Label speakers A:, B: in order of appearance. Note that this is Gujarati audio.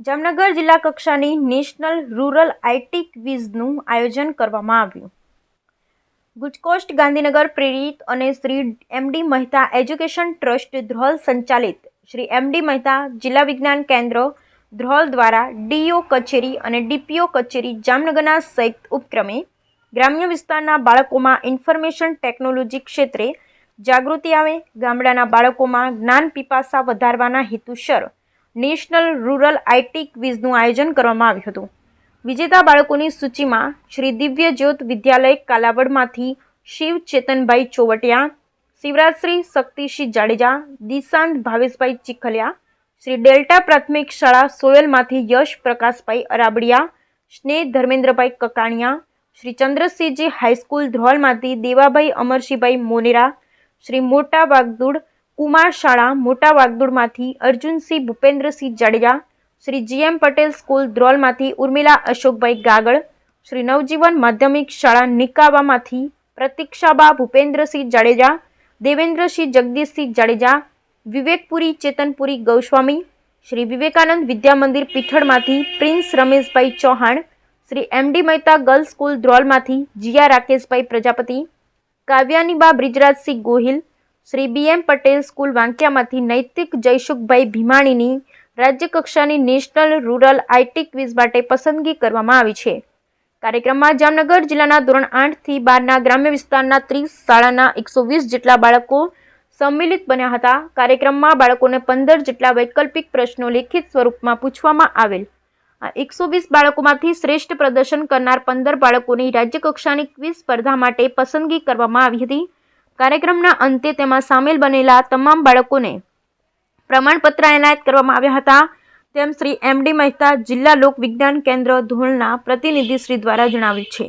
A: જામનગર જિલ્લા કક્ષાની નેશનલ રૂરલ આઈટી ક્વિઝનું આયોજન કરવામાં આવ્યું. ગુજકોસ્ટ ગાંધીનગર પ્રેરિત અને Shri MD Mehta education trust Dhrol સંચાલિત શ્રી એમડી મહેતા જિલ્લા વિજ્ઞાન કેન્દ્ર ધ્રોલ દ્વારા ડીઓ કચેરી અને ડીપીઓ કચેરી જામનગરના સંયુક્ત ઉપક્રમે ગ્રામ્ય વિસ્તારના બાળકોમાં ઇન્ફોર્મેશન ટેકનોલોજી ક્ષેત્રે જાગૃતિ આવે, ગામડાના બાળકોમાં જ્ઞાન પીપાસા વધારવાના હેતુસર નેશનલ રૂરલ આઈટી ક્વિઝનું આયોજન કરવામાં આવ્યું હતું. વિજેતા બાળકોની સૂચિમાં શ્રી દિવ્ય જ્યોત વિદ્યાલય કાલાવડમાંથી શિવ ચેતનભાઈ ચોવટિયા શિવરાજશ્રી શક્તિસિંહ જાડેજા, દિશાંત ભાવેશભાઈ ચીખલિયા, શ્રી ડેલ્ટા પ્રાથમિક શાળા સોયલમાંથી યશ પ્રકાશભાઈ અરાબડિયા, સ્નેહ ધર્મેન્દ્રભાઈ કકાણિયા, શ્રી ચંદ્રસિંહજી હાઈસ્કૂલ ધ્રોલમાંથી દેવાભાઈ અમરસિંહભાઈ મોનેરા, શ્રી મોટા વાગદુડ કુમાર શાળા મોટા વાગદુડમાંથી અર્જુનસિંહ, ભૂપેન્દ્રસિંહ જાડેજા, શ્રી જીએમ પટેલ સ્કૂલ ધ્રોલમાંથી ઉર્મિલા અશોકભાઈ ગાગળ, શ્રી નવજીવન માધ્યમિક શાળા નિકાવામાંથી પ્રતિક્ષાબા, Bhupendrasinh Jadeja, Devendrasinh Jagdishsinh Jadeja, વિવેકપુરી ચેતનપુરી Goswami, Shri Vivekanand Vidya Mandir પીઠળમાંથી Prince Rameshbhai Chauhan, Shri MD Mehta girls school ધ્રોલમાંથી Jiya Rakeshbhai Prajapati, Kavyaniba Brijrajsinh Gohil Shri B M Patel school વાંક્યામાંથી Naitik Jaysukhbhai ભીમાણીની રાજ્યકક્ષાની નેશનલ રૂરલ આઈટી ક્વિઝ માટે પસંદગી કરવામાં આવી છે. કાર્યક્રમમાં જામનગર જિલ્લાના ધોરણ આઠથી બારના ગ્રામ્ય વિસ્તારના ત્રીસ શાળાના એકસો વીસ જેટલા બાળકો સંમિલિત બન્યા હતા. કાર્યક્રમમાં બાળકોને પંદર જેટલા વૈકલ્પિક પ્રશ્નો લેખિત સ્વરૂપમાં પૂછવામાં આવેલ. આ એકસો વીસ બાળકોમાંથી શ્રેષ્ઠ પ્રદર્શન કરનાર પંદર બાળકોની રાજ્યકક્ષાની ક્વિઝ સ્પર્ધા માટે પસંદગી કરવામાં આવી હતી. કાર્યક્રમના અંતે તેમાં સામેલ બનેલા તમામ બાળકોને પ્રમાણપત્ર એનાયત કરવામાં આવ્યા હતા. તેમ શ્રી એમડી મહેતા જિલ્લા લોક વિજ્ઞાન કેન્દ્ર ધોળના પ્રતિનિધિશ્રી દ્વારા જણાવ્યું છે.